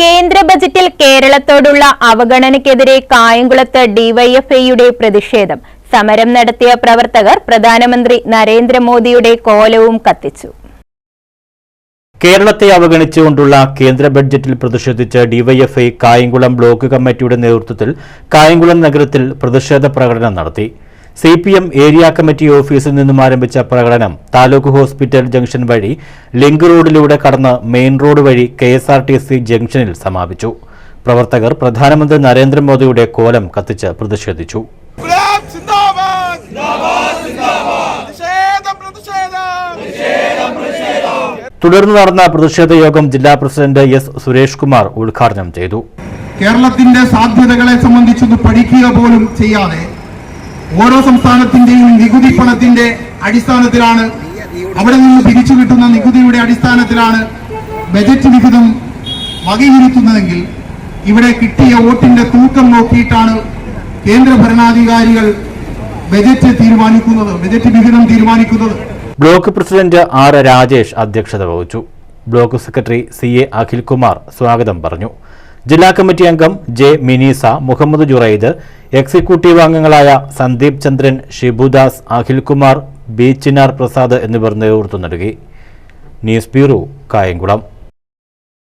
കേന്ദ്ര ബജറ്റിൽ കേരളത്തോടുള്ള അവഗണനയ്ക്കെതിരെ കായംകുളത്ത് ഡിവൈഎഫ്ഐയുടെ പ്രതിഷേധം. സമരം നടത്തിയ പ്രവർത്തകർ പ്രധാനമന്ത്രി നരേന്ദ്രമോദിയുടെ കോലവും കത്തിച്ചു. കേരളത്തെ അവഗണിച്ചുകൊണ്ടുള്ള കേന്ദ്ര ബഡ്ജറ്റിൽ പ്രതിഷേധിച്ച് ഡിവൈഎഫ്ഐ കായംകുളം ബ്ലോക്ക് കമ്മിറ്റിയുടെ നേതൃത്വത്തിൽ കായംകുളം നഗരത്തിൽ പ്രതിഷേധ പ്രകടനം നടത്തി. C P M area committee ഓഫീസിൽ നിന്നും ആരംഭിച്ച പ്രകടനം താലൂക്ക് ഹോസ്പിറ്റൽ ജംഗ്ഷൻ വഴി ലിങ്ക് റോഡിലൂടെ കടന്ന് മെയിൻ റോഡ് വഴി K S R T C ജംഗ്ഷനിൽ സമാപിച്ചു. പ്രവർത്തകർ പ്രധാനമന്ത്രി നരേന്ദ്രമോദിയുടെ കോലം കത്തിച്ച് പ്രതിഷേധിച്ചു. തുടർന്ന് നടന്ന പ്രതിഷേധ യോഗം ജില്ലാ പ്രസിഡന്റ് എസ് സുരേഷ് കുമാർ ഉദ്ഘാടനം ചെയ്തു. കേരളത്തിന്റെ സാധ്യതകളെ സംബന്ധിച്ചൊന്ന് പഠിക്കുക പോലും ചെയ്യാതെ ഓരോ സംസ്ഥാനത്തിന്റെയും നികുതി പണത്തിന്റെ അടിസ്ഥാനത്തിലാണ് അവിടെ നിന്ന് പിരിച്ചു കിട്ടുന്ന നികുതിയുടെ അടിസ്ഥാനത്തിലാണ് ബജറ്റ് വിഹിതം വകയിരുത്തുന്നതെങ്കിൽ ഇവിടെ കിട്ടിയ വോട്ടിന്റെ തൂക്കം നോക്കിയിട്ടാണ് കേന്ദ്ര ഭരണാധികാരികൾ ബജറ്റ് തീരുമാനിക്കുന്നത് ബജറ്റ് വിഹിതം തീരുമാനിക്കുന്നത്. ബ്ലോക്ക് പ്രസിഡന്റ് ആർ രാജേഷ് അധ്യക്ഷത വഹിച്ചു. Block secretary C A Akhilkumar സ്വാഗതം പറഞ്ഞു. ജില്ലാ കമ്മിറ്റി അംഗം ജെ മിനീസ മുഹമ്മദ് ജുറൈദ് എക്സിക്യൂട്ടീവ് അംഗങ്ങളായ സന്ദീപ് ചന്ദ്രൻ ഷിബുദാസ് അഖിൽകുമാർ ബി ചിനാർ പ്രസാദ് എന്നിവർ നേതൃത്വം നൽകി. News bureau Kayamkulam.